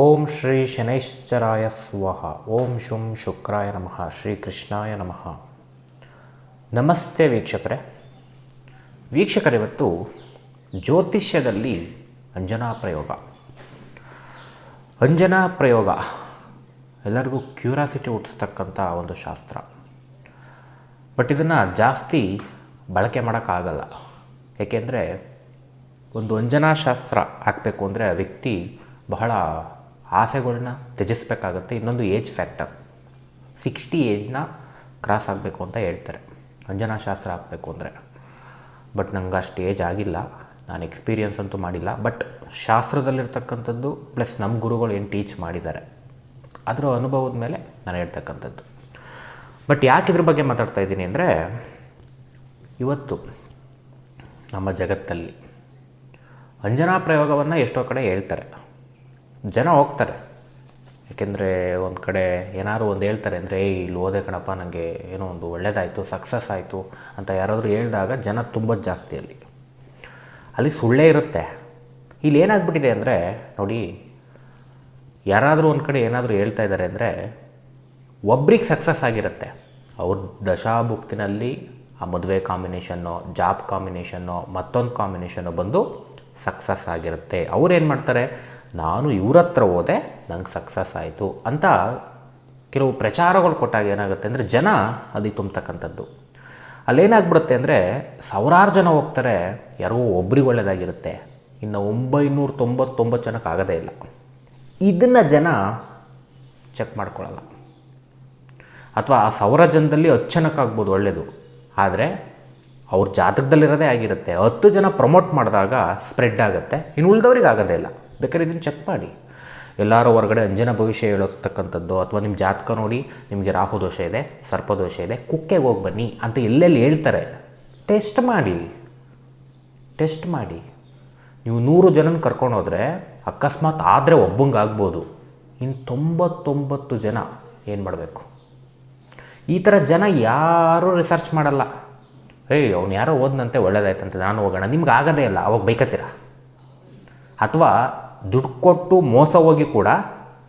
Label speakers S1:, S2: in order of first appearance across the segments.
S1: ಓಂ ಶ್ರೀ ಶನೈಶ್ಚರಾಯ ಸ್ವಹ. ಓಂ ಶುಂ ಶುಕ್ರಾಯ ನಮಃ. ಶ್ರೀ ಕೃಷ್ಣಾಯ ನಮಃ. ನಮಸ್ತೆ ವೀಕ್ಷಕರೇ. ವೀಕ್ಷಕರಿವತ್ತು ಜ್ಯೋತಿಷ್ಯದಲ್ಲಿ ಅಂಜನಾ ಪ್ರಯೋಗ. ಅಂಜನಾ ಪ್ರಯೋಗ. ಎಲ್ಲರಿಗೂ ಕ್ಯೂರಾಸಿಟಿ ಹುಟ್ಟಿಸ್ತಕ್ಕಂಥ ಒಂದು ಶಾಸ್ತ್ರ. ಬಟ್ ಇದನ್ನು ಜಾಸ್ತಿ ಬಳಕೆ ಮಾಡೋಕ್ಕಾಗಲ್ಲ. ಏಕೆಂದರೆ ಒಂದು ಅಂಜನಾ ಶಾಸ್ತ್ರ ಹಾಕಬೇಕು ಅಂದರೆ ವ್ಯಕ್ತಿ ಬಹಳ ಆಸೆಗಳನ್ನ ತ್ಯಜಿಸ್ಬೇಕಾಗುತ್ತೆ. ಇನ್ನೊಂದು ಏಜ್ ಫ್ಯಾಕ್ಟರ್ ಸಿಕ್ಸ್ಟಿ ಏಜ್ನ ಕ್ರಾಸ್ ಆಗಬೇಕು ಅಂತ ಹೇಳ್ತಾರೆ. ಅಂಜನಾಶಾಸ್ತ್ರ ಆಗಬೇಕು ಅಂದರೆ. ಬಟ್ ನಂಗೆ ಅಷ್ಟು ಏಜ್ ಆಗಿಲ್ಲ. ನಾನು ಎಕ್ಸ್ಪೀರಿಯನ್ಸ್ ಅಂತೂ ಮಾಡಿಲ್ಲ. ಬಟ್ ಶಾಸ್ತ್ರದಲ್ಲಿರ್ತಕ್ಕಂಥದ್ದು ಪ್ಲಸ್ ನಮ್ಮ ಗುರುಗಳು ಏನು ಟೀಚ್ ಮಾಡಿದ್ದಾರೆ. ಅದರ ಅನುಭವದ ಮೇಲೆ ನಾನು ಹೇಳ್ತಕ್ಕಂಥದ್ದು. ಬಟ್ ಯಾಕೆ ಇದ್ರ ಬಗ್ಗೆ ಮಾತಾಡ್ತಾ ಇದ್ದೀನಿ ಅಂದರೆ, ಇವತ್ತು ನಮ್ಮ ಜಗತ್ತಲ್ಲಿ ಅಂಜನಾ ಪ್ರಯೋಗವನ್ನು ಎಷ್ಟೋ ಕಡೆ ಹೇಳ್ತಾರೆ. ಜನ ಹೋಗ್ತಾರೆ. ಏಕೆಂದರೆ ಒಂದು ಕಡೆ ಏನಾದ್ರು ಒಂದು ಹೇಳ್ತಾರೆ ಅಂದರೆ ಏ ಇಲ್ಲಿ ಓದೆ ಕಣಪ್ಪ ನನಗೆ ಏನೋ ಒಂದು ಒಳ್ಳೇದಾಯಿತು ಸಕ್ಸಸ್ ಆಯಿತು ಅಂತ ಯಾರಾದರೂ ಹೇಳಿದಾಗ ಜನ ತುಂಬ ಜಾಸ್ತಿ ಅಲ್ಲಿ. ಅಲ್ಲಿ ಸುಳ್ಳೇ ಇರುತ್ತೆ. ಇಲ್ಲಿ ಏನಾಗ್ಬಿಟ್ಟಿದೆ ಅಂದರೆ, ನೋಡಿ, ಯಾರಾದರೂ ಒಂದು ಕಡೆ ಏನಾದರೂ ಹೇಳ್ತಾ ಇದ್ದಾರೆ ಅಂದರೆ, ಒಬ್ರಿಗೆ ಸಕ್ಸಸ್ ಆಗಿರುತ್ತೆ. ಅವ್ರ ದಶಾಭುಕ್ತಿನಲ್ಲಿ ಆ ಮದುವೆ ಕಾಂಬಿನೇಷನ್ನು ಜಾಬ್ ಕಾಂಬಿನೇಷನ್ನು ಮತ್ತೊಂದು ಕಾಂಬಿನೇಷನ್ನು ಬಂದು ಸಕ್ಸಸ್ ಆಗಿರುತ್ತೆ. ಅವ್ರು ಏನು ಮಾಡ್ತಾರೆ? ನಾನು ಇವ್ರ ಹತ್ರ ಹೋದೆ, ನಂಗೆ ಸಕ್ಸಸ್ ಆಯಿತು ಅಂತ ಕೆಲವು ಪ್ರಚಾರಗಳು ಕೊಟ್ಟಾಗ ಏನಾಗುತ್ತೆ ಅಂದರೆ ಜನ ಅಲ್ಲಿ ತುಂಬತಕ್ಕಂಥದ್ದು. ಅಲ್ಲೇನಾಗ್ಬಿಡುತ್ತೆ ಅಂದರೆ ಸಾವಿರಾರು ಜನ ಹೋಗ್ತಾರೆ ಯಾರೋ ಒಬ್ರಿಗೆ ಒಳ್ಳೆಯದಾಗಿರುತ್ತೆ ಇನ್ನು ಒಂಬೈನೂರ ತೊಂಬತ್ತೊಂಬತ್ತು ಜನಕ್ಕೆ ಆಗೋದೇ ಇಲ್ಲ. ಇದನ್ನು ಜನ ಚೆಕ್ ಮಾಡ್ಕೊಳ್ಳಲ್ಲ ಅಥವಾ ಆ ಸಾವಿರ ಜನದಲ್ಲಿ ಹತ್ತು ಜನಕ್ಕಾಗ್ಬೋದು ಒಳ್ಳೆಯದು ಆದರೆ ಅವ್ರ ಜಾತಕದಲ್ಲಿರೋದೇ ಆಗಿರುತ್ತೆ. ಹತ್ತು ಜನ ಪ್ರಮೋಟ್ ಮಾಡಿದಾಗ ಸ್ಪ್ರೆಡ್ ಆಗುತ್ತೆ. ಇನ್ನು ಉಳಿದವ್ರಿಗೆ ಆಗೋದೇ ಇಲ್ಲ. ಬೇಕಾದ್ರೆ ಇದನ್ನು ಚೆಕ್ ಮಾಡಿ. ಎಲ್ಲರೂ ಹೊರಗಡೆ ಅಂಜನ ಭವಿಷ್ಯ ಹೇಳತಕ್ಕಂಥದ್ದು ಅಥವಾ ನಿಮ್ಮ ಜಾತಕ ನೋಡಿ ನಿಮಗೆ ರಾಹು ದೋಷ ಇದೆ ಸರ್ಪದೋಷ ಇದೆ, ಕುಕ್ಕೆಗೆ ಹೋಗಿ ಬನ್ನಿ ಅಂತ ಎಲ್ಲೆಲ್ಲಿ ಹೇಳ್ತಾರೆ ಟೆಸ್ಟ್ ಮಾಡಿ. ಟೆಸ್ಟ್ ಮಾಡಿ. ನೀವು ನೂರು ಜನನ ಕರ್ಕೊಂಡು ಹೋದರೆ ಅಕಸ್ಮಾತ್ ಆದರೆ ಒಬ್ಬಂಗೆ ಆಗ್ಬೋದು ಇನ್ನು ತೊಂಬತ್ತೊಂಬತ್ತು ಜನ ಏನು ಮಾಡಬೇಕು? ಈ ಥರ ಜನ ಯಾರೂ ರಿಸರ್ಚ್ ಮಾಡಲ್ಲ. ಏಯ್, ಅವ್ನು ಯಾರೋ ಓದ್ನಂತೆ, ಒಳ್ಳೇದಾಯ್ತಂತೆ, ನಾನು ಹೋಗೋಣ. ನಿಮ್ಗೆ ಆಗೋದೇ ಇಲ್ಲ, ಅವಾಗ ಬೈಕತ್ತೀರ? ಅಥವಾ ದುಡ್ಡು ಕೊಟ್ಟು ಮೋಸ ಹೋಗಿ ಕೂಡ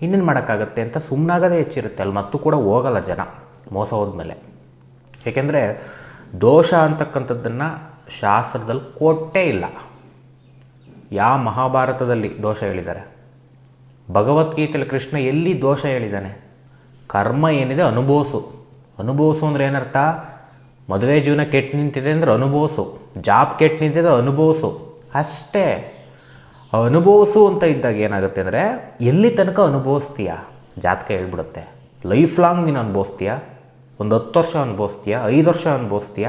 S1: ಇನ್ನೇನು ಮಾಡೋಕ್ಕಾಗತ್ತೆ ಅಂತ ಸುಮ್ಮನಾಗದೇ ಹೆಚ್ಚಿರುತ್ತೆ ಅಲ್ಲಿ ಮತ್ತು ಕೂಡ ಹೋಗಲ್ಲ ಜನ ಮೋಸ ಹೋದ್ಮೇಲೆ. ಏಕೆಂದರೆ ದೋಷ ಅಂತಕ್ಕಂಥದ್ದನ್ನು ಶಾಸ್ತ್ರದಲ್ಲಿ ಕೊಟ್ಟೇ ಇಲ್ಲ. ಯಾವ ಮಹಾಭಾರತದಲ್ಲಿ ದೋಷ ಹೇಳಿದ್ದಾರೆ. ಭಗವದ್ಗೀತೆಯಲ್ಲಿ ಕೃಷ್ಣ ಎಲ್ಲಿ ದೋಷ ಹೇಳಿದ್ದಾನೆ? ಕರ್ಮ ಏನಿದೆ ಅನುಭವಿಸು. ಅನುಭವಿಸು ಅಂದರೆ ಏನರ್ಥ? ಮದುವೆ ಜೀವನ ಕೆಟ್ಟು ನಿಂತಿದೆ ಅಂದರೆ ಅನುಭವಿಸು. ಜಾಬ್ ಕೆಟ್ಟು ನಿಂತಿದೆ ಅನುಭವಿಸು. ಅಷ್ಟೇ. ಅನುಭವಿಸು ಅಂತ ಇದ್ದಾಗ ಏನಾಗುತ್ತೆ ಅಂದರೆ, ಎಲ್ಲಿ ತನಕ ಅನುಭವಿಸ್ತೀಯ? ಜಾತಕ ಹೇಳ್ಬಿಡುತ್ತೆ. ಲೈಫ್ ಲಾಂಗ್ ನೀನು ಅನುಭವಿಸ್ತೀಯ? ಒಂದು ಹತ್ತು ವರ್ಷ ಅನುಭವಿಸ್ತೀಯ? ಐದು ವರ್ಷ ಅನುಭವಿಸ್ತೀಯ?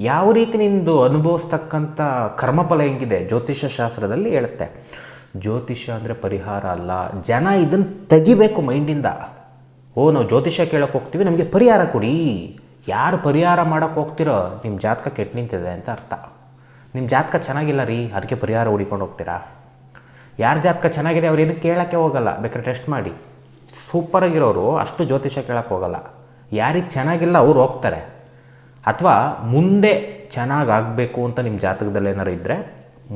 S1: ಯಾವ ರೀತಿ ನಿಂದು ಅನುಭವಿಸ್ತಕ್ಕಂಥ ಕರ್ಮಫಲ ಹೆಂಗಿದೆ? ಜ್ಯೋತಿಷ್ಯ ಶಾಸ್ತ್ರದಲ್ಲಿ ಹೇಳುತ್ತೆ. ಜ್ಯೋತಿಷ್ಯ ಅಂದರೆ ಪರಿಹಾರ ಅಲ್ಲ. ಜನ ಇದನ್ನು ತೆಗಿಬೇಕು ಮೈಂಡಿಂದ ಓ, ನಾವು ಜ್ಯೋತಿಷ್ಯ ಕೇಳೋಕೆ ಹೋಗ್ತೀವಿ, ನಮಗೆ ಪರಿಹಾರ ಕೊಡಿ. ಯಾರು ಪರಿಹಾರ ಮಾಡೋಕ್ಕೆ ಹೋಗ್ತಿರೋ ನಿಮ್ಮ ಜಾತಕ ಕೆಟ್ಟು ನಿಂತಿದೆ ಅಂತ ಅರ್ಥ. ನಿಮ್ಮ ಜಾತಕ ಚೆನ್ನಾಗಿಲ್ಲ ರೀ, ಅದಕ್ಕೆ ಪರಿಹಾರ ಹುಡಿಕೊಂಡು ಹೋಗ್ತೀರಾ? ಯಾರ ಜಾತಕ ಚೆನ್ನಾಗಿದೆ ಅವ್ರು ಏನು ಕೇಳೋಕ್ಕೆ ಹೋಗಲ್ಲ, ಬೇಕಾದ್ರೆ ಟೆಸ್ಟ್ ಮಾಡಿ. ಸೂಪರಾಗಿರೋರು ಅಷ್ಟು ಜ್ಯೋತಿಷ್ಯ ಕೇಳೋಕ್ಕೆ ಹೋಗಲ್ಲ. ಯಾರಿಗೆ ಚೆನ್ನಾಗಿಲ್ಲ ಅವ್ರು ಹೋಗ್ತಾರೆ. ಅಥವಾ ಮುಂದೆ ಚೆನ್ನಾಗಾಗಬೇಕು ಅಂತ ನಿಮ್ಮ ಜಾತಕದಲ್ಲಿ ಏನಾರು ಇದ್ದರೆ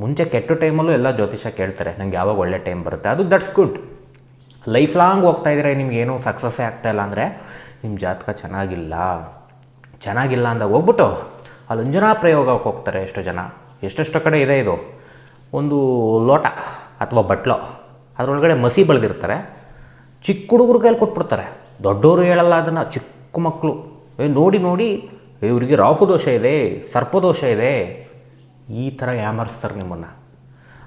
S1: ಮುಂಚೆ ಕೆಟ್ಟ ಟೈಮಲ್ಲೂ ಎಲ್ಲ ಜ್ಯೋತಿಷ್ಯ ಕೇಳ್ತಾರೆ ನನಗೆ ಯಾವಾಗ ಒಳ್ಳೆ ಟೈಮ್ ಬರುತ್ತೆ, ಅದು ದಟ್ಸ್ ಗುಡ್ ಲೈಫ್ ಲಾಂಗ್ ಹೋಗ್ತಾ ಇದ್ರೆ ನಿಮಗೇನು ಸಕ್ಸಸ್ಸೇ ಆಗ್ತಾಯಿಲ್ಲ ಅಂದರೆ ನಿಮ್ಮ ಜಾತಕ ಚೆನ್ನಾಗಿಲ್ಲ. ಚೆನ್ನಾಗಿಲ್ಲ ಅಂದಾಗ ಹೋಗ್ಬಿಟ್ಟು ಅಲ್ಲಿ ಪ್ರಯೋಗಕ್ಕೆ ಹೋಗ್ತಾರೆ ಎಷ್ಟೋ ಜನ. ಎಷ್ಟೆಷ್ಟೋ ಕಡೆ ಇದೆ ಇದು. ಒಂದು ಲೋಟ ಅಥವಾ ಬಟ್ಲೋ. ಅದರೊಳಗಡೆ ಮಸಿ ಬೆಳೆದಿರ್ತಾರೆ. ಚಿಕ್ಕ ಹುಡುಗರು ಕೈಲಿ ಕೊಟ್ಬಿಡ್ತಾರೆ. ದೊಡ್ಡವರು ಹೇಳಲ್ಲ ಅದನ್ನು, ಚಿಕ್ಕ ಮಕ್ಕಳು ಏ, ನೋಡಿ ನೋಡಿ. ಇವರಿಗೆ ರಾಹು ದೋಷ ಇದೆ ಸರ್ಪದೋಷ ಇದೆ. ಈ ಥರ ಯಾಮರ್ಸ್ತಾರೆ ನಿಮ್ಮನ್ನು.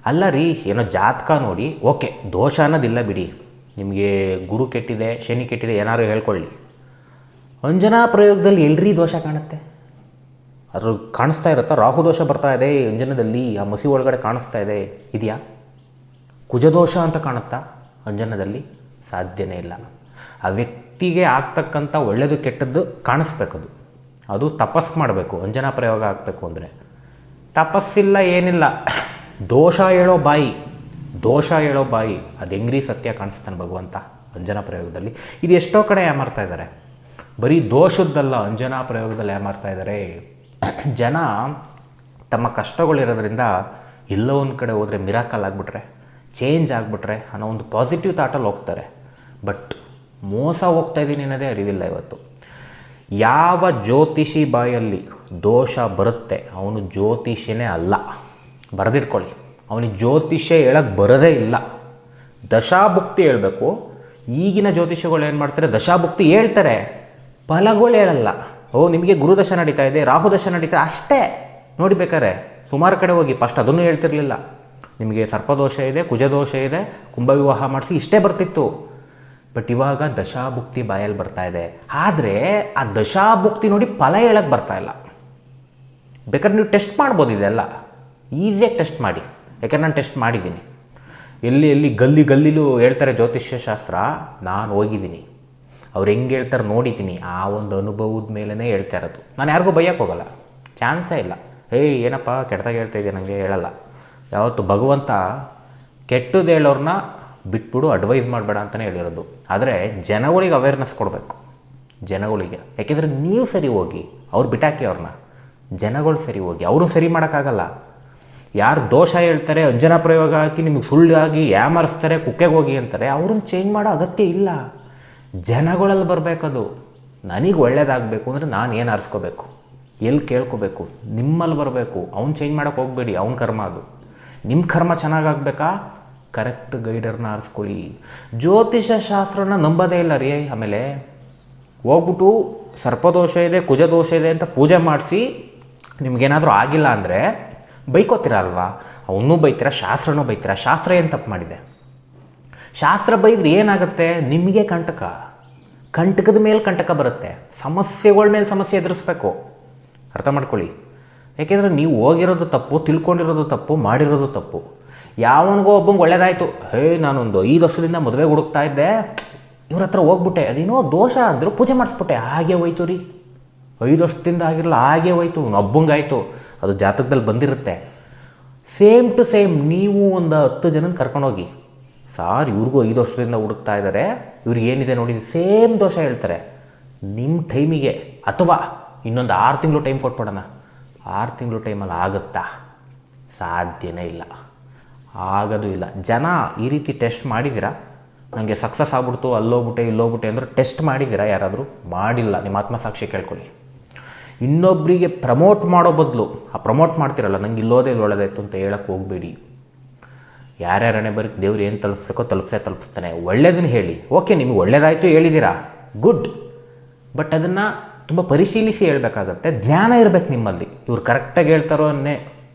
S1: ಅಲ್ಲ ರೀ, ಏನೋ ಜಾತಕ ನೋಡಿ. ಓಕೆ, ದೋಷ ಅನ್ನೋದಿಲ್ಲ ಬಿಡಿ. ನಿಮಗೆ ಗುರು ಕೆಟ್ಟಿದೆ, ಶನಿ ಕೆಟ್ಟಿದೆ ಏನಾದ್ರು ಹೇಳ್ಕೊಳ್ಳಿ. ಅಂಜನಾ ಪ್ರಯೋಗದಲ್ಲಿ ಎಲ್ರಿ ದೋಷ ಕಾಣುತ್ತೆ? ಅದ್ರ ಕಾಣಿಸ್ತಾ ಇರುತ್ತಾ? ರಾಹು ದೋಷ ಬರ್ತಾ ಇದೆ ಅಂಜನದಲ್ಲಿ ಆ ಮಸಿ ಒಳಗಡೆ ಕಾಣಿಸ್ತಾ ಇದೆ. ಇದೆಯಾ? ಕುಜದೋಷ ಅಂತ ಕಾಣುತ್ತಾ ಅಂಜನದಲ್ಲಿ? ಸಾಧ್ಯನೇ ಇಲ್ಲ. ಆ ವ್ಯಕ್ತಿಗೆ ಆಗ್ತಕ್ಕಂಥ ಒಳ್ಳೆಯದು ಕೆಟ್ಟದ್ದು ಕಾಣಿಸ್ಬೇಕದು. ಅದು ತಪಸ್ ಮಾಡಬೇಕು, ಅಂಜನಾ ಪ್ರಯೋಗ ಆಗಬೇಕು ಅಂದರೆ. ತಪಸ್ಸಿಲ್ಲ, ಏನಿಲ್ಲ. ದೋಷ ಹೇಳೋ ಬಾಯಿ, ದೋಷ ಹೇಳೋ ಬಾಯಿ, ಅದು ಹೆಂಗ್ರಿ ಸತ್ಯ ಕಾಣಿಸ್ತಾನೆ ಭಗವಂತ ಅಂಜನಾ ಪ್ರಯೋಗದಲ್ಲಿ? ಇದು ಎಷ್ಟೋ ಕಡೆ ಯಾಮಾರ್ತಾ ಇದ್ದಾರೆ ಬರೀ ದೋಷದ್ದಲ್ಲ, ಅಂಜನಾ ಪ್ರಯೋಗದಲ್ಲಿ ಯಾಮಾರ್ತಾ ಇದ್ದಾರೆ ಜನ ತಮ್ಮ ಕಷ್ಟಗಳಿರೋದ್ರಿಂದ ಎಲ್ಲೋ ಒಂದು ಕಡೆ ಹೋದರೆ ಮಿರಾಕಲ್ ಆಗಿಬಿಟ್ರೆ ಚೇಂಜ್ ಆಗಿಬಿಟ್ರೆ ಅನ್ನೋ ಒಂದು ಪಾಸಿಟಿವ್ ಥಾಟಲ್ಲಿ ಹೋಗ್ತಾರೆ. ಬಟ್ ಮೋಸ ಹೋಗ್ತಾ ಇದ್ದೀನಿ ಅನ್ನೋದೇ ಅರಿವಿಲ್ಲ ಇವತ್ತು. ಯಾವ ಜ್ಯೋತಿಷಿ ಬಾಯಲ್ಲಿ ದೋಷ ಬರುತ್ತೆ, ಅವನು ಜ್ಯೋತಿಷಿನೇ ಅಲ್ಲ. ಬರೆದಿಟ್ಕೊಳ್ಳಿ. ಅವನಿಗೆ ಜ್ಯೋತಿಷ್ಯ ಹೇಳಕ್ಕೆ ಬರೋದೇ ಇಲ್ಲ. ದಶಾಭುಕ್ತಿ ಹೇಳಬೇಕು. ಈಗಿನ ಜ್ಯೋತಿಷಗಳು ಏನು ಮಾಡ್ತಾರೆ? ದಶಾಭುಕ್ತಿ ಹೇಳ್ತಾರೆ. ಫಲಗಳು ಹೇಳಲ್ಲ. ಓ, ನಿಮಗೆ ಗುರುದಶ ನಡೀತಾ ಇದೆ ರಾಹುದಶ ನಡೀತಾ ಅಷ್ಟೇ. ನೋಡಿ ಬೇಕಾರೆ ಸುಮಾರು ಕಡೆ ಹೋಗಿ ಫಸ್ಟ್ ಅದನ್ನು ಹೇಳ್ತಿರ್ಲಿಲ್ಲ. ನಿಮಗೆ ಸರ್ಪದೋಷ ಇದೆ, ಕುಜದೋಷ ಇದೆ, ಕುಂಭವಿವಾಹ ಮಾಡಿಸಿ ಇಷ್ಟೇ ಬರ್ತಿತ್ತು. ಬಟ್ ಇವಾಗ ದಶಾಭುಕ್ತಿ ಬಾಯಲ್ಲಿ ಬರ್ತಾ ಇದೆ. ಆದರೆ, ಆ ದಶಾಭುಕ್ತಿ ನೋಡಿ ಫಲ ಹೇಳಕ್ಕೆ ಬರ್ತಾ ಇಲ್ಲ. ಬೇಕಾದ್ರೆ ನೀವು ಟೆಸ್ಟ್ ಮಾಡ್ಬೋದು ಇದೆಲ್ಲ. ಈಸಿಯಾಗಿ ಟೆಸ್ಟ್ ಮಾಡಿ. ಯಾಕಂದ್ರೆ ನಾನು ಟೆಸ್ಟ್ ಮಾಡಿದ್ದೀನಿ. ಎಲ್ಲಿ ಎಲ್ಲಿ ಗಲ್ಲಿ ಗಲ್ಲಿಲೂ ಹೇಳ್ತಾರೆ ಜ್ಯೋತಿಷ್ಯ ಶಾಸ್ತ್ರ ನಾನು ಹೋಗಿದ್ದೀನಿ. ಅವ್ರು ಹೆಂಗೆ ಹೇಳ್ತಾರೆ ನೋಡಿದ್ದೀನಿ. ಆ ಒಂದು ಅನುಭವದ ಮೇಲೇ ಹೇಳ್ತಾ ಇರೋದು. ನಾನು ಯಾರಿಗೂ ಬೈಯಕ್ಕೆ ಹೋಗಲ್ಲ. ಚಾನ್ಸೇ ಇಲ್ಲ. ಏಯ್, ಏನಪ್ಪ, ಕೆಟ್ಟದಾಗ ಹೇಳ್ತಾ ಇದ್ದೀನಿ ನನಗೆ ಹೇಳಲ್ಲ. ಯಾವತ್ತು ಭಗವಂತ ಕೆಟ್ಟದ್ದು ಹೇಳೋರನ್ನ ಬಿಟ್ಬಿಡು, ಅಡ್ವೈಸ್ ಮಾಡಬೇಡ ಅಂತಲೇ ಹೇಳಿರೋದು. ಆದರೆ ಜನಗಳಿಗೆ ಅವೇರ್ನೆಸ್ ಕೊಡಬೇಕು. ಜನಗಳಿಗೆ. ಯಾಕೆಂದರೆ ನೀವು ಸರಿ ಹೋಗಿ, ಅವ್ರು ಬಿಟ್ಟಾಕಿ ಅವ್ರನ್ನ ಜನಗಳು ಸರಿ ಹೋಗಿ. ಅವರು ಸರಿ ಮಾಡೋಕ್ಕಾಗಲ್ಲ. ಯಾರು ದೋಷ ಹೇಳ್ತಾರೆ, ಅಂಜನಾ ಪ್ರಯೋಗ ಹಾಕಿ ನಿಮಗೆ ಸುಳ್ಳಾಗಿ ಯಾಮರಿಸ್ತಾರೆ, ಕುಕ್ಕೆಗೆ ಹೋಗಿ ಅಂತಾರೆ ಅವ್ರನ್ನ ಚೇಂಜ್ ಮಾಡೋ ಅಗತ್ಯ ಇಲ್ಲ. ಜನಗಳಲ್ಲಿ ಬರಬೇಕದು. ನನಗೆ ಒಳ್ಳೇದಾಗಬೇಕು ಅಂದರೆ ನಾನು ಏನು ಆರಿಸ್ಕೋಬೇಕು? ಎಲ್ಲಿ ಕೇಳ್ಕೋಬೇಕು? ನಿಮ್ಮಲ್ಲಿ ಬರಬೇಕು. ಅವ್ನು ಚೇಂಜ್ ಮಾಡೋಕೆ ಹೋಗಬೇಡಿ. ಅವ್ನ ಕರ್ಮ ಅದು. ನಿಮ್ಮ ಕರ್ಮ ಚೆನ್ನಾಗಾಗಬೇಕಾ? ಕರೆಕ್ಟ್ ಗೈಡರ್ನ ಆರಿಸ್ಕೊಳ್ಳಿ. ಜ್ಯೋತಿಷ ಶಾಸ್ತ್ರನ ನಂಬೋದೇ ಇಲ್ಲ ರೀ. ಆಮೇಲೆ ಹೋಗ್ಬಿಟ್ಟು ಸರ್ಪದೋಷ ಇದೆ, ಕುಜದೋಷ ಇದೆ ಅಂತ ಪೂಜೆ ಮಾಡಿಸಿ ನಿಮಗೇನಾದರೂ ಆಗಿಲ್ಲ ಅಂದರೆ ಬೈಕೋತೀರ ಅಲ್ವಾ? ಬೈತೀರ? ಶಾಸ್ತ್ರನೂ ಬೈತೀರ? ಶಾಸ್ತ್ರ ಏನು ತಪ್ಪು ಮಾಡಿದೆ? ಶಾಸ್ತ್ರ ಬೈದ್ರೆ ಏನಾಗುತ್ತೆ? ನಿಮಗೆ ಕಂಟಕ. ಕಂಟಕದ ಮೇಲೆ ಕಂಟಕ ಬರುತ್ತೆ. ಸಮಸ್ಯೆಗಳ ಮೇಲೆ ಸಮಸ್ಯೆ ಎದುರಿಸ್ಬೇಕು. ಅರ್ಥ ಮಾಡ್ಕೊಳ್ಳಿ. ಯಾಕೆಂದರೆ ನೀವು ಹೋಗಿರೋದು ತಪ್ಪು, ತಿಳ್ಕೊಂಡಿರೋದು ತಪ್ಪು, ಮಾಡಿರೋದು ತಪ್ಪು. ಯಾವನಿಗೋ ಒಬ್ಬಂಗೆ ಒಳ್ಳೇದಾಯಿತು. ಹೇ, ನಾನೊಂದು ಐದು ವರ್ಷದಿಂದ ಮದುವೆಗೆ ಹುಡುಕ್ತಾ ಇದ್ದೆ. ಇವ್ರ ಹತ್ರ ಹೋಗ್ಬಿಟ್ಟೆ. ಅದೇನೋ ದೋಷ ಆದರೂ ಪೂಜೆ ಮಾಡಿಸ್ಬಿಟ್ಟೆ. ಹಾಗೆ ಹೋಯ್ತು ರೀ. ಐದು ವರ್ಷದಿಂದ ಆಗಿರಲ್ಲ ಹಾಗೆ ಹೋಯ್ತು. ಒಬ್ಬಂಗಾಯಿತು. ಅದು ಜಾತಕದಲ್ಲಿ ಬಂದಿರುತ್ತೆ. ಸೇಮ್ ಟು ಸೇಮ್, ನೀವು ಒಂದು ಹತ್ತು ಜನನ ಕರ್ಕೊಂಡೋಗಿ. ಸಾರ್ ಇವ್ರಿಗೂ ಐದು ವರ್ಷದಿಂದ ಹುಡುಕ್ತಾ ಇದ್ದಾರೆ ಇವ್ರಿಗೆ ಏನಿದೆ ನೋಡಿ, ಸೇಮ್ ದೋಷ ಹೇಳ್ತಾರೆ. ನಿಮ್ಮ ಟೈಮಿಗೆ ಅಥವಾ ಇನ್ನೊಂದು ಆರು ತಿಂಗಳು ಟೈಮ್ ಕೊಟ್ಬಿಡೋಣ. ಆರು ತಿಂಗಳು ಟೈಮಲ್ಲಿ ಆಗುತ್ತಾ? ಸಾಧ್ಯನೇ ಇಲ್ಲ. ಆಗೋದು ಇಲ್ಲ. ಜನ ಈ ರೀತಿ ಟೆಸ್ಟ್ ಮಾಡಿದ್ದೀರಾ ನನಗೆ ಸಕ್ಸಸ್ ಆಗ್ಬಿಡ್ತು, ಅಲ್ಲೋಗ್ಬಿಟ್ಟೆ, ಇಲ್ಲೋಗ್ಬಿಟ್ಟೆ ಅಂದರೆ ಟೆಸ್ಟ್ ಮಾಡಿದ್ದೀರಾ ಯಾರಾದರೂ? ಮಾಡಿಲ್ಲ. ನಿಮ್ಮ ಆತ್ಮಸಾಕ್ಷಿ ಕೇಳ್ಕೊಳ್ಳಿ. ಇನ್ನೊಬ್ಬರಿಗೆ ಪ್ರಮೋಟ್ ಮಾಡೋ ಬದಲು, ಆ ಪ್ರಮೋಟ್ ಮಾಡ್ತಿರಲ್ಲ, ನಂಗೆ ಇಲ್ಲೋದೇ ಇಲ್ಲಿ ಒಳ್ಳೆದಾಯ್ತು ಅಂತ ಹೇಳಕ್ಕೆ ಹೋಗಬೇಡಿ. ಯಾರ್ಯಾರನೇ ಬರಕ್ಕೆ ದೇವ್ರು ಏನು ತಲುಪಿಸ್ಬೇಕೋ ತಲುಪಿಸೇ ತಲುಪಿಸ್ತಾನೆ. ಒಳ್ಳೇದನ್ನ ಹೇಳಿ. ಓಕೆ, ನಿಮ್ಗೆ ಒಳ್ಳೇದಾಯಿತು ಹೇಳಿದ್ದೀರಾ ಗುಡ್. ಬಟ್ ಅದನ್ನು ತುಂಬ ಪರಿಶೀಲಿಸಿ ಹೇಳಬೇಕಾಗತ್ತೆ. ಜ್ಞಾನ ಇರಬೇಕು ನಿಮ್ಮಲ್ಲಿ. ಇವ್ರು ಕರೆಕ್ಟಾಗಿ ಹೇಳ್ತಾರೋ ಅನ್ನೇ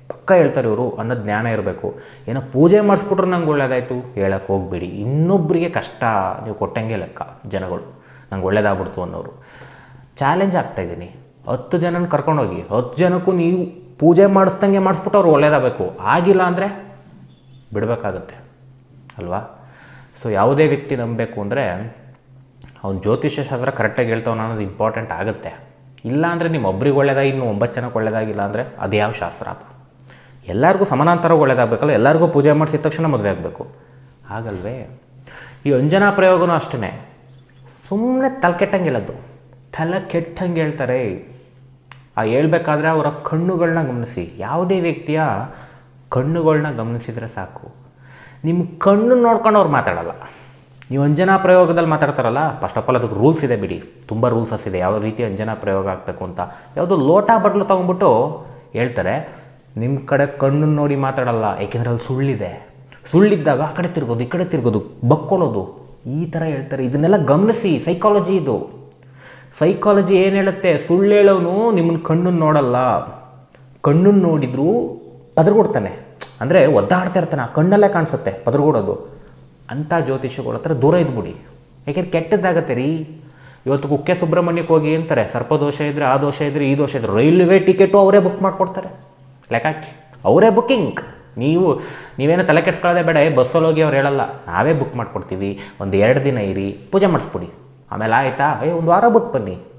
S1: ಪಕ್ಕ ಹೇಳ್ತಾರೆ ಇವರು ಅನ್ನೋ ಜ್ಞಾನ ಇರಬೇಕು. ಏನೋ ಪೂಜೆ ಮಾಡಿಸ್ಬಿಟ್ರೆ ನಂಗೆ ಒಳ್ಳೇದಾಯಿತು. ಹೇಳಕ್ಕೆ ಹೋಗಬೇಡಿ. ಇನ್ನೊಬ್ಬರಿಗೆ ಕಷ್ಟ ನೀವು ಕೊಟ್ಟಂಗೆ ಲೆಕ್ಕ, ಜನಗಳು. ನಂಗೆ ಒಳ್ಳೇದಾಗ್ಬಿಡ್ತು ಅನ್ನೋರು. ಚಾಲೆಂಜ್ ಆಗ್ತಾಯಿದ್ದೀನಿ ಹತ್ತು ಜನನ ಕರ್ಕೊಂಡೋಗಿ, ಹತ್ತು ಜನಕ್ಕೂ ನೀವು ಪೂಜೆ ಮಾಡಿಸ್ದಂಗೆ ಮಾಡಿಸ್ಬಿಟ್ಟು ಅವ್ರು ಒಳ್ಳೇದಾಗಬೇಕು. ಆಗಿಲ್ಲ ಅಂದರೆ ಬಿಡಬೇಕಾಗತ್ತೆ, ಅಲ್ವಾ? ಸೊ ಯಾವುದೇ ವ್ಯಕ್ತಿ ನಂಬಬೇಕು ಅಂದರೆ ಅವ್ನು ಜ್ಯೋತಿಷ್ಯ ಶಾಸ್ತ್ರ ಕರೆಕ್ಟಾಗಿ ಹೇಳ್ತಾವನ ಅನ್ನೋದು ಇಂಪಾರ್ಟೆಂಟ್ ಆಗುತ್ತೆ. ಇಲ್ಲಾಂದರೆ ನಿಮ್ಮ ಒಬ್ರಿಗೆ ಒಳ್ಳೇದಾಗಿ, ಇನ್ನು ಒಂಬತ್ತು ಜನಕ್ಕೆ ಒಳ್ಳೆಯದಾಗಿಲ್ಲ ಅಂದರೆ ಅದು ಯಾವ ಶಾಸ್ತ್ರ ಅದು. ಎಲ್ಲರಿಗೂ ಸಮಾನಾಂತರ ಒಳ್ಳೆಯದಾಗಬೇಕಲ್ಲ ಎಲ್ಲರಿಗೂ ಪೂಜೆ ಮಾಡಿಸಿದ ತಕ್ಷಣ ಮದುವೆ ಆಗಬೇಕು. ಹಾಗಲ್ವೇ? ಈ ಅಂಜನಾ ಪ್ರಯೋಗನೂ ಅಷ್ಟೇ ಸುಮ್ಮನೆ ತಲೆ ಕೆಟ್ಟಂಗೆ ಹೇಳೋದು. ತಲೆ ಕೆಟ್ಟಂಗೆ ಹೇಳ್ತಾರೆ. ಆ ಹೇಳ್ಬೇಕಾದ್ರೆ ಅವರ ಕಣ್ಣುಗಳನ್ನ ಗಮನಿಸಿ. ಯಾವುದೇ ವ್ಯಕ್ತಿಯ ಕಣ್ಣುಗಳನ್ನ ಗಮನಿಸಿದರೆ ಸಾಕು. ನಿಮ್ಮ ಕಣ್ಣು ನೋಡ್ಕೊಂಡು ಅವ್ರು ಮಾತಾಡಲ್ಲ. ನೀವು ಅಂಜನಾ ಪ್ರಯೋಗದಲ್ಲಿ ಮಾತಾಡ್ತಾರಲ್ಲ ಫಸ್ಟ್ ಆಫ್ ಆಲ್ ಅದಕ್ಕೆ ರೂಲ್ಸ್ ಇದೆ ಬಿಡಿ. ತುಂಬ ರೂಲ್ಸಸ್ ಇದೆ. ಯಾವ ರೀತಿ ಅಂಜನಾ ಪ್ರಯೋಗ ಆಗಬೇಕು ಅಂತ. ಯಾವುದೋ ಲೋಟ ಬಟ್ಲು ತೊಗೊಂಡ್ಬಿಟ್ಟು ಹೇಳ್ತಾರೆ ನಿಮ್ಮ ಕಡೆ ಕಣ್ಣು ನೋಡಿ ಮಾತಾಡಲ್ಲ, ಏಕೆಂದರೆ ಅಲ್ಲಿ ಸುಳ್ಳಿದೆ. ಸುಳ್ಳಿದ್ದಾಗ ಆ ಕಡೆ ತಿರ್ಗೋದು, ಈ ಕಡೆ ತಿರ್ಗೋದು ಬಕ್ಕೊಳ್ಳೋದು ಈ ಥರ ಹೇಳ್ತಾರೆ. ಇದನ್ನೆಲ್ಲ ಗಮನಿಸಿ ಸೈಕಾಲಜಿ ಇದು. ಸೈಕಾಲಜಿ ಏನು ಹೇಳುತ್ತೆ? ಸುಳ್ಳು ಹೇಳೋನು ನಿಮ್ಮನ್ನ ಕಣ್ಣನ್ನು ನೋಡಲ್ಲ. ಕಣ್ಣನ್ನು ನೋಡಿದ್ರು ಪದರ್ಗೊಡ್ತಾನೆ. ಅಂದರೆ ಒದ್ದಾಡ್ತಾ ಇರ್ತಾನೆ, ಆ ಕಣ್ಣಲ್ಲೇ ಕಾಣಿಸುತ್ತೆ ಪದರುಗೂಡೋದು. ಅಂಥ ಜ್ಯೋತಿಷಗಳ ಹತ್ರ ದೂರ ಇದ್ಬಿಡಿ. ಯಾಕೆಂದ್ರೆ ಕೆಟ್ಟದ್ದಾಗತ್ತೆ ರೀ. ಇವತ್ತು ಕುಕ್ಕೆ ಸುಬ್ರಹ್ಮಣ್ಯಕ್ಕೆ ಹೋಗಿ ಅಂತಾರೆ, ಸರ್ಪದೋಷ ಇದ್ದರೆ ಆ ದೋಷ ಇದ್ದರೆ ಈ ದೋಷ ಇದ್ದರೆ ರೈಲ್ವೆ ಟಿಕೆಟು ಅವರೇ ಬುಕ್ ಮಾಡಿಕೊಡ್ತಾರೆ. ಲೆಕ್ಕಾಕಿ. ಅವರೇ ಬುಕ್ಕಿಂಗ್. ನೀವು, ನೀವೇನೋ ತಲೆ ಕೆಡ್ಸ್ಕೊಳ್ಳೋದೇ ಬೇಡ ಬಸ್ಸಲ್ಲಿ ಹೋಗಿ ಅವ್ರು ಹೇಳಲ್ಲ. ನಾವೇ ಬುಕ್ ಮಾಡಿಕೊಡ್ತೀವಿ. ಒಂದು ಎರಡು ದಿನ ಇರಿ, ಪೂಜೆ ಮಾಡಿಸ್ಬಿಡಿ. ಆಮೇಲೆ ಆಯಿತಾ? ಏ, ಒಂದು ವಾರ ಬಿಟ್ಟು ಬನ್ನಿ.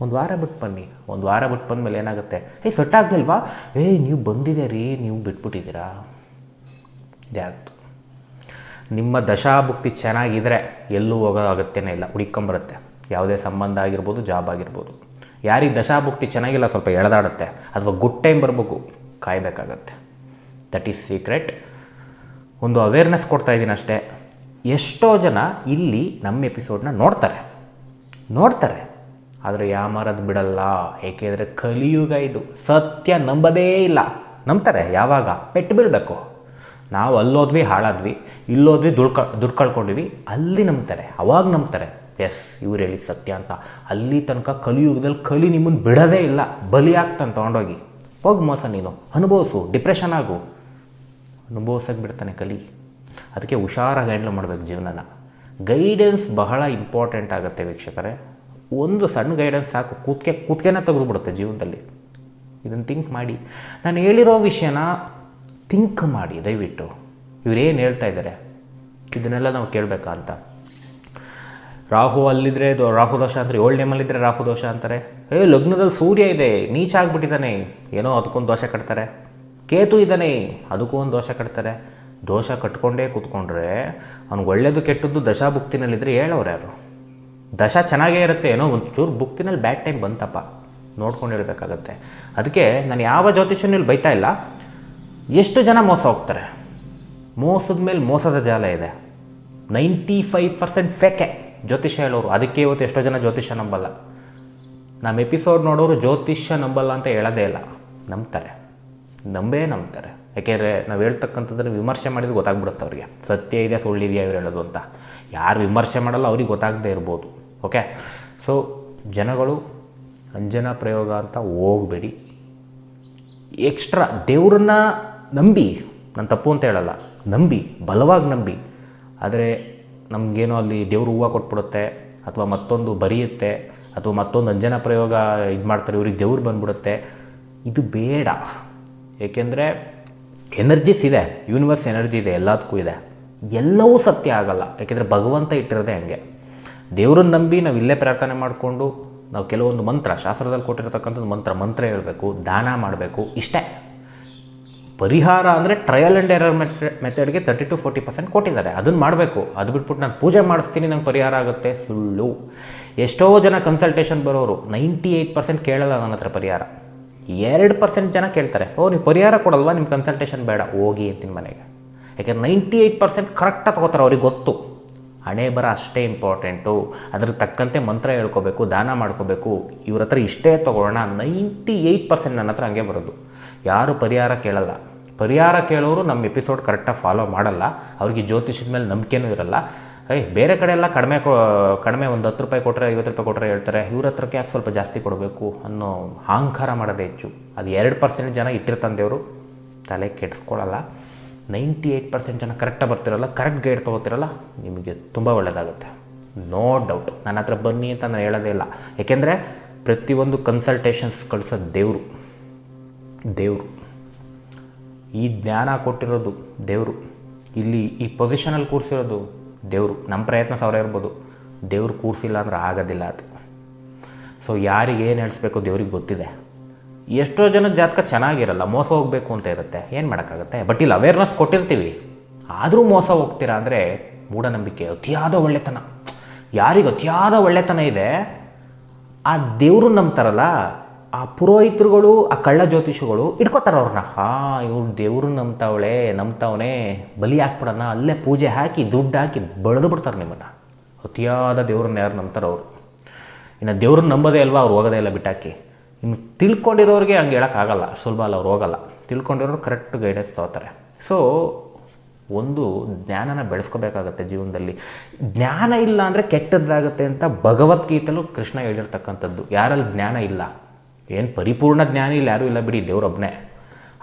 S1: ಒಂದು ವಾರ ಬಿಟ್ಟು ಬನ್ನಿ. ಒಂದು ವಾರ ಬಿಟ್ಟು ಬಂದಮೇಲೆ ಏನಾಗುತ್ತೆ? ಏಯ್, ಸೆಟ್ ಆಗಲಿಲ್ವಾ? ಏಯ್, ನೀವು ಬಂದಿದ್ದೀರಿ ನೀವು ಬಿಟ್ಬಿಟ್ಟಿದ್ದೀರಾ? ಇದೇ ಆಗ್ತು. ನಿಮ್ಮ ದಶಾಭುಕ್ತಿ ಚೆನ್ನಾಗಿದ್ದರೆ ಎಲ್ಲೂ ಹೋಗೋ ಅಗತ್ಯನೇ ಇಲ್ಲ. ಹುಡ್ಕೊಂಬರುತ್ತೆ ಯಾವುದೇ ಸಂಬಂಧ ಆಗಿರ್ಬೋದು, ಜಾಬ್ ಆಗಿರ್ಬೋದು. ಯಾರಿಗೆ ದಶಾಭುಕ್ತಿ ಚೆನ್ನಾಗಿಲ್ಲ, ಸ್ವಲ್ಪ ಎಳೆದಾಡುತ್ತೆ. ಅಥವಾ ಗುಡ್ ಟೈಮ್ ಬರಬೇಕು, ಕಾಯಬೇಕಾಗತ್ತೆ. ದಟ್ ಈಸ್ ಸೀಕ್ರೆಟ್ ಒಂದು ಅವೇರ್ನೆಸ್ ಕೊಡ್ತಾ ಇದ್ದೀನಿ ಅಷ್ಟೇ. ಎಷ್ಟೋ ಜನ ಇಲ್ಲಿ ನಮ್ಮ ಎಪಿಸೋಡ್ನ ನೋಡ್ತಾರೆ. ನೋಡ್ತಾರೆ. ಆದರೆ ಯಾಮಾರದು ಬಿಡಲ್ಲ. ಏಕೆಂದರೆ ಕಲಿಯುಗ ಇದು. ಸತ್ಯ ನಂಬದೇ ಇಲ್ಲ. ನಂಬ್ತಾರೆ ಯಾವಾಗ? ಪೆಟ್ಟು ಬೀಳಬೇಕು. ನಾವು ಅಲ್ಲೋದ್ವಿ, ಹಾಳಾದ್ವಿ. ಇಲ್ಲೋದ್ವಿ ದುಡ್ಡು ದುಡ್ಡು ಅಲ್ಲಿ ನಂಬ್ತಾರೆ. ಅವಾಗ ನಂಬ್ತಾರೆ. ಎಸ್, ಇವ್ರು ಹೇಳಿ ಸತ್ಯ ಅಂತ. ಅಲ್ಲಿ ತನಕ ಕಲಿಯುಗದಲ್ಲಿ ಕಲಿ ನಿಮ್ಮನ್ನು ಬಿಡೋದೇ ಇಲ್ಲ. ಬಲಿ ಆಗ್ತಾನೆ ತೊಗೊಂಡೋಗಿ. ಹೋಗಿ ಮೋಸ ನೀನು. ಅನುಭವಿಸು. ಡಿಪ್ರೆಷನ್ ಆಗು. ಅನುಭವಿಸೋಕೆ ಬಿಡ್ತಾನೆ ಕಲಿ. ಅದಕ್ಕೆ ಹುಷಾರಾಗಿ ಹ್ಯಾಂಡ್ಲ್ ಮಾಡಬೇಕು ಜೀವನನ. ಗೈಡೆನ್ಸ್ ಬಹಳ ಇಂಪಾರ್ಟೆಂಟ್ ಆಗುತ್ತೆ ವೀಕ್ಷಕರೇ. ಒಂದು ಸಣ್ಣ ಗೈಡೆನ್ಸ್ ಸಾಕು. ಕೂತ್ಕೆ, ಕೂತ್ಕೆನ ತೆಗೆದುಬಿಡುತ್ತೆ ಜೀವನದಲ್ಲಿ. ಇದನ್ನು ಥಿಂಕ್ ಮಾಡಿ. ನಾನು ಹೇಳಿರೋ ವಿಷಯನ ಥಿಂಕ್ ಮಾಡಿ, ದಯವಿಟ್ಟು. ಇವರೇನು ಹೇಳ್ತಾ ಇದ್ದಾರೆ ಇದನ್ನೆಲ್ಲ ನಾವು ಕೇಳಬೇಕಾ ಅಂತ. ರಾಹು ಅಲ್ಲಿದ್ದರೆ ರಾಹು ದೋಷ ಅಂತಾರೆ ಏಳು ನೇಮಲ್ಲಿದ್ದರೆ ರಾಹು ದೋಷ ಅಂತಾರೆ. ಏ, ಲಗ್ನದಲ್ಲಿ ಸೂರ್ಯ ಇದೆ, ನೀಚ ಆಗಿಬಿಟ್ಟಿದ್ದಾನೆ. ಏನೋ ಅದಕ್ಕೊಂದು ದೋಷ ಕಟ್ತಾರೆ. ಕೇತು ಇದ್ದಾನೆ, ಅದಕ್ಕೂ ಒಂದು ದೋಷ ಕಟ್ತಾರೆ. ದೋಷ ಕಟ್ಕೊಂಡೇ ಕೂತ್ಕೊಂಡ್ರೆ, ಅವ್ನಿಗೆ ಒಳ್ಳೇದು ಕೆಟ್ಟದ್ದು ದಶಾಭುಕ್ತಿನಲ್ಲಿದ್ದರೆ ಹೇಳೋರು ಯಾರು? ದಶ ಚೆನ್ನಾಗೇ ಇರುತ್ತೆ ಏನೋ ಒಂಚೂರು ಚೂರು ಬುಕ್ತಿನಲ್ಲಿ ಬ್ಯಾಡ್ ಟೈಮ್ ಬಂತಪ್ಪ. ನೋಡ್ಕೊಂಡು ಅದಕ್ಕೆ ನಾನು ಯಾವ ಜ್ಯೋತಿಷ್ಯನಲ್ಲಿ ಬೈತಾ ಇಲ್ಲ. ಎಷ್ಟು ಜನ ಮೋಸ ಹೋಗ್ತಾರೆ? ಮೋಸದ ಮೇಲೆ ಮೋಸದ ಜಾಲ ಇದೆ. ನೈಂಟಿ ಫೈವ್ ಪರ್ಸೆಂಟ್ ಫೇಕೆ ಜ್ಯೋತಿಷ್ಯ ಹೇಳೋರು. ಅದಕ್ಕೆ ಇವತ್ತು ಎಷ್ಟೋ ಜನ ಜ್ಯೋತಿಷ್ಯ ನಂಬಲ್ಲ. ನಮ್ಮ ಎಪಿಸೋಡ್ ನೋಡೋರು ಜ್ಯೋತಿಷ್ಯ ನಂಬಲ್ಲ ಅಂತ ಹೇಳೋದೇ ಇಲ್ಲ. ನಂಬ್ತಾರೆ. ನಂಬೇ ನಂಬ್ತಾರೆ. ಯಾಕೆಂದರೆ ನಾವು ಹೇಳ್ತಕ್ಕಂಥದ್ದನ್ನು ವಿಮರ್ಶೆ ಮಾಡಿದ್ರೆ ಗೊತ್ತಾಗ್ಬಿಡುತ್ತೆ ಅವ್ರಿಗೆ. ಸತ್ಯ ಇದೆಯಾ ಸುಳ್ಳಿದೆಯಾ ಇವ್ರು ಹೇಳೋದು ಅಂತ. ಯಾರು ವಿಮರ್ಶೆ ಮಾಡಲ್ಲ, ಅವ್ರಿಗೆ ಗೊತ್ತಾಗದೇ ಇರ್ಬೋದು. ಓಕೆ ಸೊ ಜನಗಳು ಅಂಜನಾ ಪ್ರಯೋಗ ಅಂತ ಹೋಗಬೇಡಿ. ಎಕ್ಸ್ಟ್ರಾ ದೇವ್ರನ್ನ ನಂಬಿ, ನಾನು ತಪ್ಪು ಅಂತ ಹೇಳಲ್ಲ, ನಂಬಿ, ಬಲವಾಗಿ ನಂಬಿ. ಆದರೆ ನಮಗೇನೋ ಅಲ್ಲಿ ದೇವ್ರು ಹೂವು ಕೊಟ್ಬಿಡುತ್ತೆ, ಅಥವಾ ಮತ್ತೊಂದು ಬರೆಯುತ್ತೆ, ಅಥವಾ ಮತ್ತೊಂದು ಅಂಜನಾ ಪ್ರಯೋಗ ಇದು ಮಾಡ್ತಾರೆ, ಇವ್ರಿಗೆ ದೇವ್ರು ಬಂದ್ಬಿಡುತ್ತೆ. ಇದು ಬೇಡ. ಏಕೆಂದರೆ ಎನರ್ಜಿಸ್ ಇದೆ ಯೂನಿವರ್ಸ್ ಎನರ್ಜಿ ಇದೆ, ಎಲ್ಲದಕ್ಕೂ ಇದೆ. ಎಲ್ಲವೂ ಸತ್ಯ ಆಗಲ್ಲ. ಯಾಕೆಂದರೆ ಭಗವಂತ ಇಟ್ಟಿರೋದೆ ಹಂಗೆ. ದೇವ್ರನ್ನ ನಂಬಿ ನಾವು ಇಲ್ಲೇ ಪ್ರಾರ್ಥನೆ ಮಾಡಿಕೊಂಡು ನಾವು ಕೆಲವೊಂದು ಮಂತ್ರ, ಶಾಸ್ತ್ರದಲ್ಲಿ ಕೊಟ್ಟಿರ್ತಕ್ಕಂಥದ್ದು ಮಂತ್ರ ಮಂತ್ರ ಹೇಳಬೇಕು, ದಾನ ಮಾಡಬೇಕು, ಇಷ್ಟೇ. ಪರಿಹಾರ ಅಂದರೆ ಟ್ರಯಲ್ ಆ್ಯಂಡ್ ಎರರ್ ಮೆಥಡ್ ಮೆಥಡ್ಗೆ ತರ್ಟಿ ಟು ಫೋರ್ಟಿ ಪರ್ಸೆಂಟ್ ಕೊಟ್ಟಿದ್ದಾರೆ. ಅದನ್ನು ಮಾಡಬೇಕು. ಅದು ಬಿಟ್ಬಿಟ್ಟು ನಾನು ಪೂಜೆ ಮಾಡಿಸ್ತೀನಿ, ನಂಗೆ ಪರಿಹಾರ ಆಗುತ್ತೆ, ಸುಳ್ಳು. ಎಷ್ಟೋ ಜನ ಕನ್ಸಲ್ಟೇಷನ್ ಬರೋರು ನೈಂಟಿ ಏಯ್ಟ್ ಪರ್ಸೆಂಟ್ ಕೇಳಲ್ಲ ನನ್ನ ಹತ್ರ ಪರಿಹಾರ. ಎರಡು ಪರ್ಸೆಂಟ್ ಜನ ಕೇಳ್ತಾರೆ, ಓ, ನೀವು ಪರಿಹಾರ ಕೊಡಲ್ವಾ? ನಿಮ್ಮ ಕನ್ಸಲ್ಟೇಷನ್ ಬೇಡ. ಹೋಗಿ ಅಂತೀನಿ ಮನೆಗೆ. ಯಾಕೆಂದ್ರೆ ನೈಂಟಿ ಏಯ್ಟ್ ಪರ್ಸೆಂಟ್ ಕರೆಕ್ಟಾಗಿ ತಗೋತಾರೆ ಅವ್ರಿಗೆ ಗೊತ್ತು. ಹಣೆ ಬರ ಅಷ್ಟೇ ಇಂಪಾರ್ಟೆಂಟು ಅದ್ರ ತಕ್ಕಂತೆ ಮಂತ್ರ ಹೇಳ್ಕೋಬೇಕು, ದಾನ ಮಾಡ್ಕೋಬೇಕು. ಇವ್ರ ಹತ್ರ ಇಷ್ಟೇ ತೊಗೊಳ್ಳೋಣ. ನೈಂಟಿ ಏಯ್ಟ್ ಪರ್ಸೆಂಟ್ ನನ್ನ ಹತ್ರ ಹಂಗೆ ಬರೋದು. ಯಾರು ಪರಿಹಾರ ಕೇಳಲ್ಲ. ಪರಿಹಾರ ಕೇಳೋರು ನಮ್ಮ ಎಪಿಸೋಡ್ ಕರೆಕ್ಟಾಗಿ ಫಾಲೋ ಮಾಡಲ್ಲ. ಅವ್ರಿಗೆ ಜ್ಯೋತಿಷದ ಮೇಲೆ ನಂಬಿಕೆನೂ ಇರಲ್ಲ. ಏಯ್, ಬೇರೆ ಕಡೆ ಎಲ್ಲ ಕಡಿಮೆ ಕಡಿಮೆ ಒಂದು ಹತ್ತು ರೂಪಾಯಿ ಕೊಟ್ಟರೆ ಐವತ್ತು ರೂಪಾಯಿ ಕೊಟ್ಟರೆ ಹೇಳ್ತಾರೆ, ಇವ್ರ ಹತ್ರಕ್ಕೆ ಯಾಕೆ ಸ್ವಲ್ಪ ಜಾಸ್ತಿ ಕೊಡಬೇಕು ಅನ್ನೋ ಅಹಂಕಾರ ಮಾಡೋದೇ ಹೆಚ್ಚು. ಅದು ಎರಡು ಪರ್ಸೆಂಟ್ ಜನ ಇಟ್ಟಿರ್ತಾನೆ ದೇವರು, ತಲೆ ಕೆಡಿಸ್ಕೊಳ್ಳಲ್ಲ ನೈಂಟಿ ಏಯ್ಟ್ ಪರ್ಸೆಂಟ್ ಜನ ಕರೆಕ್ಟಾಗಿ ಬರ್ತಿರಲ್ಲ ಕರೆಕ್ಟ್ ಗೈಡ್ ತೊಗೋತಿರಲ್ಲ, ನಿಮಗೆ ತುಂಬ ಒಳ್ಳೆಯದಾಗುತ್ತೆ ನೋ ಡೌಟ್ ನನ್ನ ಹತ್ರ ಬನ್ನಿ ಅಂತ ನಾನು ಹೇಳೋದೇ ಇಲ್ಲ. ಏಕೆಂದರೆ ಪ್ರತಿಯೊಂದು ಕನ್ಸಲ್ಟೇಷನ್ಸ್ ಕಳಿಸೋ ದೇವರು ದೇವರು. ಈ ಜ್ಞಾನ ಕೊಟ್ಟಿರೋದು ದೇವರು. ಇಲ್ಲಿ ಈ ಪೊಸಿಷನಲ್ಲಿ ಕೂರಿಸಿರೋದು ದೇವರು. ನಮ್ಮ ಪ್ರಯತ್ನ ಸಾವಿರ ಇರ್ಬೋದು. ದೇವ್ರು ಕೂರಿಸಿಲ್ಲ ಅಂದ್ರೆ ಆಗೋದಿಲ್ಲ ಅದು. ಸೊ ಯಾರಿಗೆ ಏನು ಹೇಳಿಸ್ಬೇಕು ದೇವ್ರಿಗೆ ಗೊತ್ತಿದೆ. ಎಷ್ಟೋ ಜನ ಜಾತಕ ಚೆನ್ನಾಗಿರಲ್ಲ, ಮೋಸ ಹೋಗಬೇಕು ಅಂತ ಇರುತ್ತೆ. ಏನು ಮಾಡೋಕ್ಕಾಗುತ್ತೆ? ಬಟ್ ಇಲ್ಲಿ ಅವೇರ್ನೆಸ್ ಕೊಟ್ಟಿರ್ತೀವಿ. ಆದರೂ ಮೋಸ ಹೋಗ್ತೀರಾ ಅಂದರೆ ಮೂಢನಂಬಿಕೆ, ಅತಿಯಾದ ಒಳ್ಳೆತನ. ಯಾರಿಗೆ ಅತಿಯಾದ ಒಳ್ಳೆತನ ಇದೆ? ಆ ದೇವರು ನಂಬ್ತಾರಲ್ಲ, ಆ ಪುರೋಹಿತರುಗಳು, ಆ ಕಳ್ಳ ಜ್ಯೋತಿಷಿಗಳು ಇಟ್ಕೋತಾರೆ ಅವ್ರನ್ನ ಹಾಂ, ಇವ್ರು ದೇವ್ರು ನಂಬ್ತಾವಳೆ, ನಂಬ್ತಾವನೆ, ಬಲಿ ಹಾಕ್ಬಿಡೋಣ, ಅಲ್ಲೇ ಪೂಜೆ ಹಾಕಿ, ದುಡ್ಡು ಹಾಕಿ ಬೆಳೆದು ಬಿಡ್ತಾರೆ ನಿಮ್ಮನ್ನು. ಅತಿಯಾದ ದೇವ್ರನ್ನ ಯಾರು ನಂಬ್ತಾರೆ ಅವರು? ಇನ್ನು ದೇವ್ರನ್ನ ನಂಬೋದೇ ಅಲ್ವಾ ಅವ್ರು ಹೋಗೋದೇ ಇಲ್ಲ ಬಿಟ್ಟಾಕಿ? ಇನ್ನು ತಿಳ್ಕೊಂಡಿರೋರಿಗೆ ಹಂಗೆ ಹೇಳೋಕ್ಕಾಗಲ್ಲ, ಸುಲಭ ಅಲ್ಲ, ಅವ್ರು ಹೋಗಲ್ಲ. ತಿಳ್ಕೊಂಡಿರೋರು ಕರೆಕ್ಟ್ ಗೈಡೆನ್ಸ್ ತೊಗೋತಾರೆ. ಸೊ ಒಂದು ಜ್ಞಾನನ ಬೆಳೆಸ್ಕೋಬೇಕಾಗತ್ತೆ ಜೀವನದಲ್ಲಿ. ಜ್ಞಾನ ಇಲ್ಲ ಅಂದರೆ ಕೆಟ್ಟದ್ದಾಗುತ್ತೆ ಅಂತ ಭಗವದ್ಗೀತೆಲೂ ಕೃಷ್ಣ ಹೇಳಿರ್ತಕ್ಕಂಥದ್ದು. ಯಾರಲ್ಲಿ ಜ್ಞಾನ ಇಲ್ಲ? ಏನು ಪರಿಪೂರ್ಣ ಜ್ಞಾನ ಇಲ್ಲ, ಯಾರೂ ಇಲ್ಲ ಬಿಡಿ ದೇವರೊಬ್ಬನೇ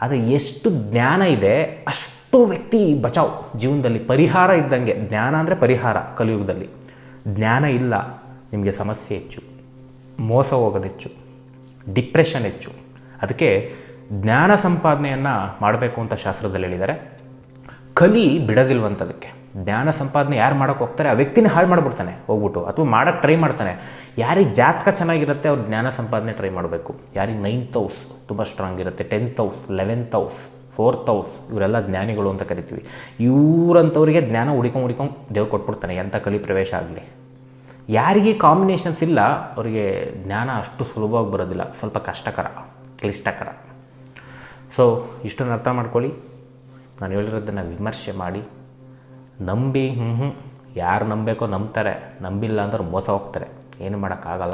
S1: ಆದರೆ ಎಷ್ಟು ಜ್ಞಾನ ಇದೆ, ಅಷ್ಟು ವ್ಯಕ್ತಿ ಬಚಾವ್ ಜೀವನದಲ್ಲಿ. ಪರಿಹಾರ ಇದ್ದಂಗೆ. ಜ್ಞಾನ ಅಂದರೆ ಪರಿಹಾರ ಕಲಿಯುಗದಲ್ಲಿ. ಜ್ಞಾನ ಇಲ್ಲ, ನಿಮಗೆ ಸಮಸ್ಯೆ ಹೆಚ್ಚು. ಮೋಸ ಹೋಗೋದು ಹೆಚ್ಚು ಡಿಪ್ರೆಷನ್ ಹೆಚ್ಚು. ಅದಕ್ಕೆ ಜ್ಞಾನ ಸಂಪಾದನೆಯನ್ನು ಮಾಡಬೇಕು ಅಂತ ಶಾಸ್ತ್ರದಲ್ಲಿ ಹೇಳಿದ್ದಾರೆ. ಕಲಿ ಬಿಡೋದಿಲ್ವಂಥದಕ್ಕೆ ಜ್ಞಾನ ಸಂಪಾದನೆ ಯಾರು ಮಾಡೋಕೆ ಹೋಗ್ತಾರೆ? ಆ ವ್ಯಕ್ತಿನ ಹಾಳು ಮಾಡಿಬಿಡ್ತಾನೆ, ಹೋಗ್ಬಿಟ್ಟು, ಅಥವಾ ಮಾಡೋಕ್ಕೆ ಟ್ರೈ ಮಾಡ್ತಾನೆ. ಯಾರಿಗೆ ಜಾತಕ ಚೆನ್ನಾಗಿರುತ್ತೆ ಅವ್ರು ಜ್ಞಾನ ಸಂಪಾದನೆ ಟ್ರೈ ಮಾಡಬೇಕು. ಯಾರಿಗೆ ನೈನ್ತ್ ಹೌಸ್ ತುಂಬ ಸ್ಟ್ರಾಂಗ್ ಇರುತ್ತೆ tenth house eleventh house fourth house ಇವರೆಲ್ಲ ಜ್ಞಾನಿಗಳು ಅಂತ ಕರಿತೀವಿ. ಇವರಂಥವ್ರಿಗೆ ಜ್ಞಾನ ಹುಡಿಕೊಂಡು ಹುಡಿಕೊಂಡು ದೇವ್ರು ಕೊಟ್ಬಿಡ್ತಾನೆ ಎಂಥ ಕಲಿ ಪ್ರವೇಶ ಆಗಲಿ. ಯಾರಿಗೆ ಕಾಂಬಿನೇಷನ್ಸ್ ಇಲ್ಲ, ಅವರಿಗೆ ಜ್ಞಾನ ಅಷ್ಟು ಸುಲಭವಾಗಿ ಬರೋದಿಲ್ಲ. ಸ್ವಲ್ಪ ಕಷ್ಟಕರ, ಕ್ಲಿಷ್ಟಕರ. ಸೊ ಇಷ್ಟನ್ನು ಅರ್ಥ ಮಾಡ್ಕೊಳ್ಳಿ. ನಾನು ಹೇಳಿರೋದನ್ನು ವಿಮರ್ಶೆ ಮಾಡಿ. ನಂಬಿ ಹ್ಞೂ ಹ್ಞೂ ಯಾರು ನಂಬಬೇಕೋ ನಂಬ್ತಾರೆ. ನಂಬಿಲ್ಲ ಅಂದ್ರೆ ಮೋಸ ಹೋಗ್ತಾರೆ. ಏನು ಮಾಡೋಕ್ಕಾಗಲ್ಲ.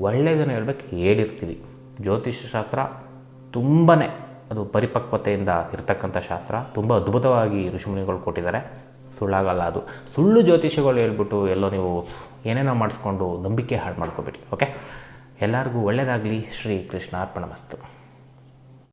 S1: ಒಳ್ಳೆಯದನ್ನು ಹೇಳ್ಬೇಕು, ಹೇಳಿರ್ತೀವಿ. ಜ್ಯೋತಿಷ್ಯ ಶಾಸ್ತ್ರ ತುಂಬಾ ಅದು ಪರಿಪಕ್ವತೆಯಿಂದ ಇರ್ತಕ್ಕಂಥ ಶಾಸ್ತ್ರ. ತುಂಬ ಅದ್ಭುತವಾಗಿ ಋಷಿಮುನಿಗಳು ಕೊಟ್ಟಿದ್ದಾರೆ. ಸುಳ್ಳಾಗಲ್ಲ ಅದು ಸುಳ್ಳು ಜ್ಯೋತಿಷಗಳು ಹೇಳ್ಬಿಟ್ಟು ಎಲ್ಲೋ ನೀವು ಏನೇನೋ ಮಾಡಿಸ್ಕೊಂಡು ನಂಬಿಕೆ ಹಾಳು ಮಾಡ್ಕೋಬೇಡಿ, ಓಕೆ? ಎಲ್ಲರಿಗೂ ಒಳ್ಳೆಯದಾಗಲಿ ಶ್ರೀ ಕೃಷ್ಣ ಅರ್ಪಣ ಮಸ್ತು.